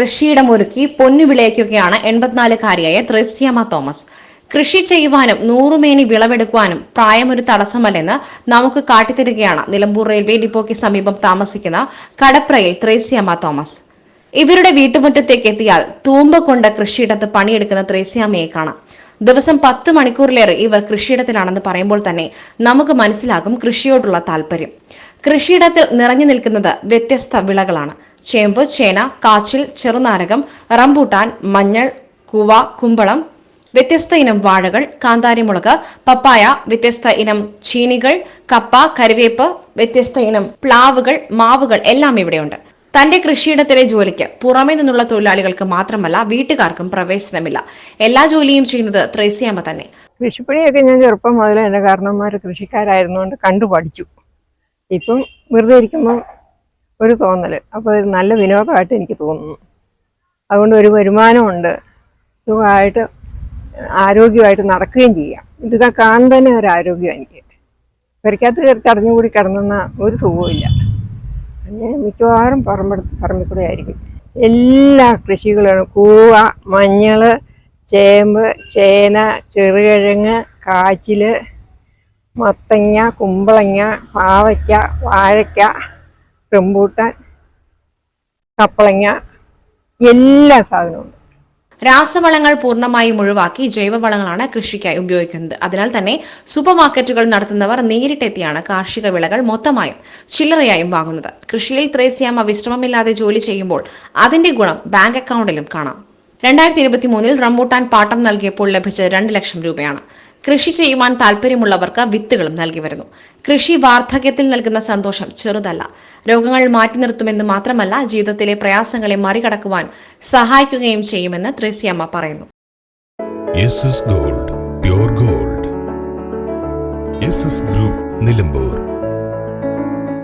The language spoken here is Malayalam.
കൃഷിയിടം ഒരുക്കി പൊന്നു വിളയിക്കുകയാണ് എൺപത്തിനാലുകാരിയായ ത്രേസ്യാമ തോമസ്. കൃഷി ചെയ്യുവാനും നൂറുമേനി വിളവെടുക്കുവാനും പ്രായമൊരു തടസ്സമല്ലെന്ന് നമുക്ക് കാട്ടിത്തരികയാണ് നിലമ്പൂർ റെയിൽവേ ഡിപ്പോയ്ക്ക് സമീപം താമസിക്കുന്ന കടപ്രയിൽ ത്രേസ്യാമ തോമസ്. ഇവരുടെ വീട്ടുമുറ്റത്തേക്ക് എത്തിയാൽ തൂമ്പ കൊണ്ട് കൃഷിയിടത്ത് പണിയെടുക്കുന്ന ത്രേസ്യാമ്മയെ കാണാം. ദിവസം പത്ത് മണിക്കൂറിലേറെ ഇവർ കൃഷിയിടത്തിലാണെന്ന് പറയുമ്പോൾ തന്നെ നമുക്ക് മനസ്സിലാകും കൃഷിയോടുള്ള താല്പര്യം കൃഷിയിടത്തിൽ നിറഞ്ഞു നിൽക്കുന്നത് വ്യത്യസ്ത വിളകളാണ്. ചേമ്പ് ചേന കാച്ചിൽ ചെറുനാരകം റംബൂട്ടാൻ മഞ്ഞൾ കൂവ കുമ്പളം വ്യത്യസ്ത ഇനം വാഴകൾ കാന്താരിമുളക് പപ്പായ വ്യത്യസ്ത ഇനം ചീനികൾ കപ്പ കരുവേപ്പ് വ്യത്യസ്ത ഇനം പ്ലാവുകൾ മാവുകൾ എല്ലാം ഇവിടെയുണ്ട്. തന്റെ കൃഷിയിടത്തിലെ ജോലിക്ക് പുറമേ നിന്നുള്ള തൊഴിലാളികൾക്ക് മാത്രമല്ല വീട്ടുകാർക്കും പ്രവേശനമില്ല. എല്ലാ ജോലിയും ചെയ്യുന്നത് ത്രേസ്യാമ്മ തന്നെ. കൃഷിപ്പണിയൊക്കെ ഞാൻ ചെറുപ്പം മുതലേ എന്റെ കാരണവന്മാർ കൃഷിക്കാരായിരുന്നുകൊണ്ട് കണ്ടു പഠിച്ചു. ഇപ്പം വെറുതെ ഇരിക്കുമ്പം ഒരു തോന്നൽ അപ്പോൾ ഒരു നല്ല വിനോദമായിട്ട് എനിക്ക് തോന്നുന്നു. അതുകൊണ്ട് ഒരു വരുമാനമുണ്ട്. സുഖമായിട്ട് ആരോഗ്യമായിട്ട് നടക്കുകയും ചെയ്യാം. ഇതാ കാണാൻ തന്നെ ഒരു ആരോഗ്യം എനിക്ക്. പെരക്കകത്ത് കയറി ചടഞ്ഞുകൂടി കിടന്നെന്ന ഒരു സുഖവുമില്ല അങ്ങനെ മിക്കവാറും പറമ്പ പറമ്പിൽ കൂടെ ആയിരിക്കും. എല്ലാ കൃഷികളും കൂവ മഞ്ഞൾ ചേമ്പ് ചേന ചെറുകിഴങ്ങ് കാച്ചിൽ മത്തങ്ങ കുമ്പളങ്ങ പാവയ്ക്ക വാഴയ്ക്ക റംബൂട്ടാൻ കപ്പളങ്ങ എല്ലാ സാധനവും ഉണ്ട്. രാസവളങ്ങൾ പൂർണമായും ഒഴിവാക്കി ജൈവവളങ്ങളാണ് കൃഷിക്കായി ഉപയോഗിക്കുന്നത്. അതിനാൽ തന്നെ സൂപ്പർ മാർക്കറ്റുകൾ നടത്തുന്നവർ നേരിട്ടെത്തിയാണ് കാർഷിക വിളകൾ മൊത്തമായും ചില്ലറയായും വാങ്ങുന്നത്. കൃഷിയിൽ ത്രേസ്യാമ വിശ്രമമില്ലാതെ ജോലി ചെയ്യുമ്പോൾ അതിന്റെ ഗുണം ബാങ്ക് അക്കൗണ്ടിലും കാണാം. രണ്ടായിരത്തി ഇരുപത്തി മൂന്നിൽ റംബൂട്ടാൻ പാട്ടം നൽകിയപ്പോൾ ലഭിച്ചത് രണ്ട് ലക്ഷം രൂപയാണ്. കൃഷി ചെയ്യുവാൻ താല്പര്യമുള്ളവർക്ക് വിത്തുകളും നൽകി വരുന്നു. കൃഷി വാർദ്ധക്യത്തിൽ നൽകുന്ന സന്തോഷം ചെറുതല്ല. രോഗങ്ങൾ മാറ്റി നിർത്തുമെന്ന് മാത്രമല്ല ജീവിതത്തിലെ പ്രയാസങ്ങളെ മറികടക്കുവാൻ സഹായിക്കുകയും ചെയ്യുമെന്ന് ത്രേസ്യാമ്മ പറയുന്നു. Gold gold group Nilambur